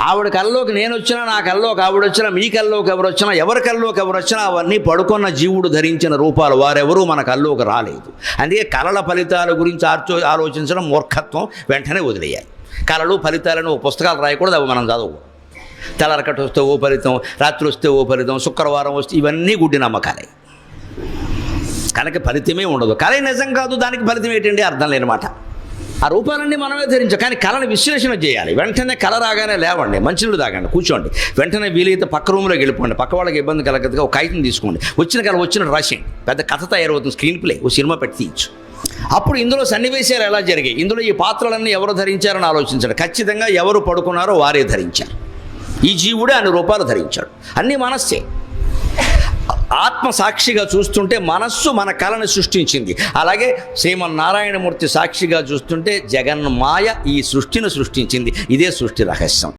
ఆవిడ కల్లోకి నేను వచ్చినా నా కల్లోకి ఆవిడ వచ్చినా మీ కల్లోకి ఎవరు వచ్చినా ఎవరి కల్లోకి ఎవరు వచ్చినా అవన్నీ పడుకున్న జీవుడు ధరించిన రూపాలు వారెవరూ మన కల్లోకి రాలేదు. అందుకే కళల ఫలితాల గురించి ఆర్చో ఆలోచించడం మూర్ఖత్వం వెంటనే వదిలేయాలి. కళలు ఫలితాలను ఓ పుస్తకాలు రాయకూడదు అవి మనం చదవకూడదు. తెల్లరకట్టు వస్తే ఓ ఫలితం రాత్రి వస్తే ఓ ఫలితం శుక్రవారం వస్తే ఇవన్నీ గుడ్డి నమ్మకాలే. కళకి ఫలితమే ఉండదు. కళ నిజం కాదు దానికి ఫలితం ఏంటండి అర్థం లేనమాట ఆ రూపాలన్నీ మనమే ధరించాం. కానీ కళను విశ్లేషణ చేయాలి. వెంటనే కళ రాగానే లేవండి. మంచినీళ్ళు తాగండి. కూర్చోండి. వెంటనే వీలైతే పక్క రూమ్లోకి వెళ్ళిపోండి. పక్క వాళ్ళకి ఇబ్బంది కలగదుగా ఒక కాగితం తీసుకోండి. వచ్చిన కళ వచ్చిన రాసేయండి పెద్ద కథ తయారవుతుంది స్క్రీన్ ప్లే. ఓ సినిమా పెట్టి తీయచ్చు. అప్పుడు ఇందులో సన్నివేశాలు ఎలా జరిగాయి? ఇందులో ఈ పాత్రలన్నీ ఎవరు ధరించారని ఆలోచించండి. ఖచ్చితంగా ఎవరు పడుకున్నారో వారే ధరించారు. ఈ జీవుడే అన్ని రూపాలు ధరించాడు. అన్నీ మనస్సే. ఆత్మ సాక్షిగా చూస్తుంటే మనస్సు మన కళను సృష్టించింది. అలాగే శ్రీమన్నారాయణమూర్తి సాక్షిగా చూస్తుంటే జగన్మాయ ఈ సృష్టిని సృష్టించింది. ఇదే సృష్టి రహస్యం.